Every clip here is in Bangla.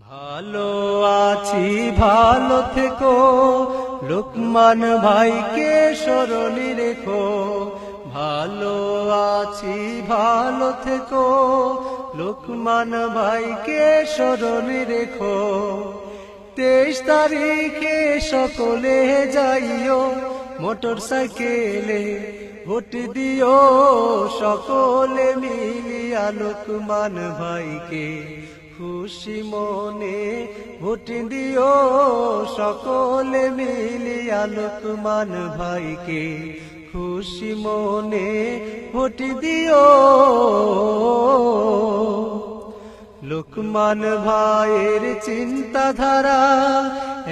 ভালো আছি, ভালো থেকো। লোকমান ভাইকে স্মরণে রেখো। ভালো আছি, ভালো থেকো। লোকমান ভাইকে স্মরণে রেখো। তেইশ তারিখে সকলে যাইও। মোটর সাইকেলে ভোট দিও সকলে মিলিয়া লোকমান ভাইকে। খুশি মনে ভোট দিও সকলে মিলিয়া লোকমান ভাইকে। খুশি মনে ভোট দিও লোকমান ভাইয়ের চিন্তাধারা,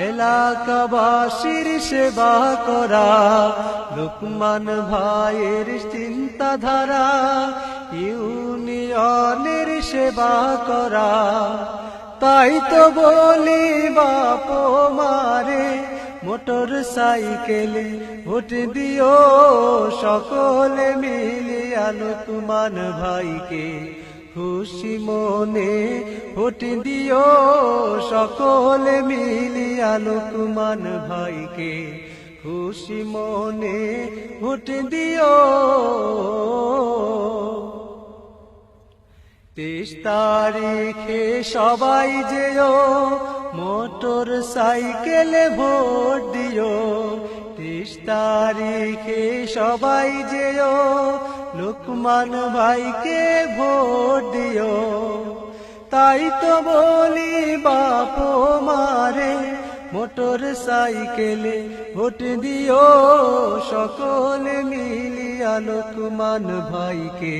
এলাকাবাসীর সেবা করা। লোকমান ভাইয়ের চিন্তাধারা, ইউনিয়নের সেবা করা। তাই তো বলি, বাপ মারে মোটর সাইকেলে ভোট দিও। সকলে মিলিয়া লোকমান ভাইকে খুশি মনে ভোট দিও, সকলে মিলিয়া লোকমান ভাইকে। খুশি মনে ভোট দিও। তেইশ তারিখে সবাই যেও, মোটর সাইকেলে ভোট দিও। তেইশ তারিখে সবাই যেও লোকমান ভাইকে ভোট দিও। তাই তো বলি, বাপ মারে মোটর সাইকেলে ভোট দিও। সকলে মিলিয়া লোকমান ভাইকে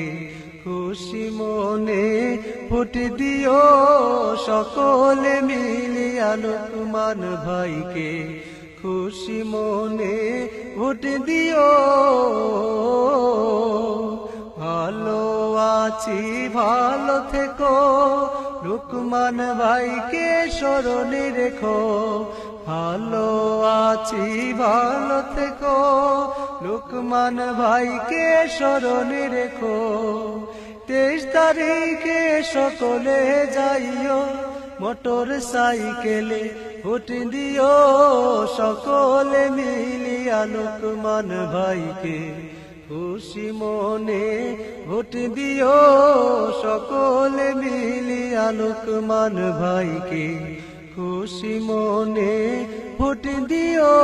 খুশি মনে ভোট দিও। সকলে মিলিয়া লোকমান ভাইকে খুশি মনে ভোট দিও। ভালো আছি, ভালো থেকো। লোকমান ভাইকে স্মরণে রেখো। ভালো আছি, ভালো থেকো। লোকমান ভাইকে স্মরণে রেখো। তেইশ তারিখে সকলে যাইও। মোটর সাইকেলে ভোট দিও। সকলে মিলিয়া লোকমান ভাইকে খুশি মনে ভোট দিও সকলে আলোক মান ভাইকে। খুশি মনে ভোট দিও